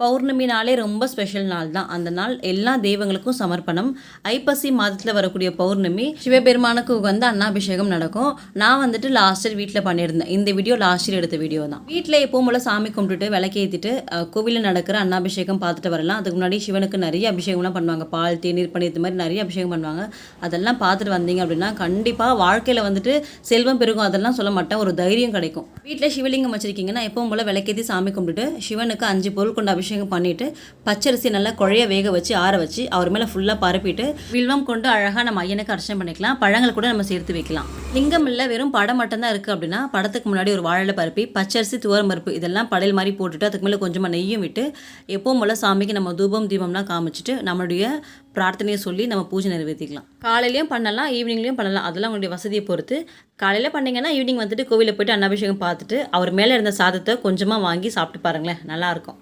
பௌர்ணமி நாளே ரொம்ப ஸ்பெஷல் நாள் தான் அந்த நாள் எல்லா தெய்வங்களுக்கும் சமர்ப்பணம். ஐப்பசி மாதத்தில் வரக்கூடிய பௌர்ணமி சிவபெருமானுக்கு உகந்த அன்னாபிஷேகம் நடக்கும். நான் வந்துட்டு லாஸ்ட் இயர் வீட்டில் பண்ணியிருந்தேன். இந்த வீடியோ லாஸ்ட் இயர் எடுத்த வீடியோ தான். வீட்டில் எப்பவும் போல சாமி கும்பிட்டுட்டு விளக்கேற்றிட்டு கோவிலில் நடக்கிற அன்னாபிஷேகம் பார்த்துட்டு வரலாம். அதுக்கு முன்னாடி சிவனுக்கு நிறைய அபிஷேகம்லாம் பண்ணுவாங்க. பால் தேநீர் பண்ணி இது மாதிரி நிறைய அபிஷேகம் பண்ணுவாங்க. அதெல்லாம் பார்த்துட்டு வந்தீங்க அப்படின்னா கண்டிப்பாக வாழ்க்கையில் வந்துட்டு செல்வம் பெருகும். அதெல்லாம் சொல்ல மாட்டேன். ஒரு தைரியம் கிடைக்கும். வீட்டில் சிவலிங்கம் வச்சிருக்கீங்கன்னா எப்பவும் போல விளக்கேற்றி சாமி கும்பிட்டுட்டு சிவனுக்கு அஞ்சு பொருள் கொண்ட அபிஷேகம் பண்ணிட்டு பச்சரிசி நல்லா குழைய வேக வச்சு ஆற வச்சு அவர் மேலே ஃபுல்லாக பரப்பிட்டு வில்வம் கொண்டு அழகாக நம்ம ஐயனுக்கு அர்ச்சனை பண்ணிக்கலாம். பழங்கள் கூட நம்ம சேர்த்து வைக்கலாம். லிங்கம் இல்லை வெறும் படம் மட்டும்தான் இருக்குது அப்படின்னா படத்துக்கு முன்னாடி ஒரு வாழலை பருப்பி பச்சரிசி துவரம் பருப்பு இதெல்லாம் படையல் மாதிரி போட்டுட்டு அதுக்கு மேலே கொஞ்சமாக நெய்யும் விட்டு எப்போவும் போல் சாமிக்கு நம்ம தூபம் தீபம்லாம் காமிச்சிட்டு நம்மளுடைய பிரார்த்தனையை சொல்லி நம்ம பூஜை நிறைவேற்றிக்கலாம் காலையிலையும் பண்ணலாம் ஈவினிங்லேயும் பண்ணலாம். அதெல்லாம் உங்களுடைய வசதியை பொறுத்து. காலையில் பண்ணிங்கன்னா ஈவினிங் வந்துட்டு கோவிலில் போயிட்டு அன்னாபிஷேகம் பார்த்துட்டு அவர் மேலே இருந்த சாதத்தை கொஞ்சமாக வாங்கி சாப்பிட்டு பாருங்களேன். நல்லாயிருக்கும்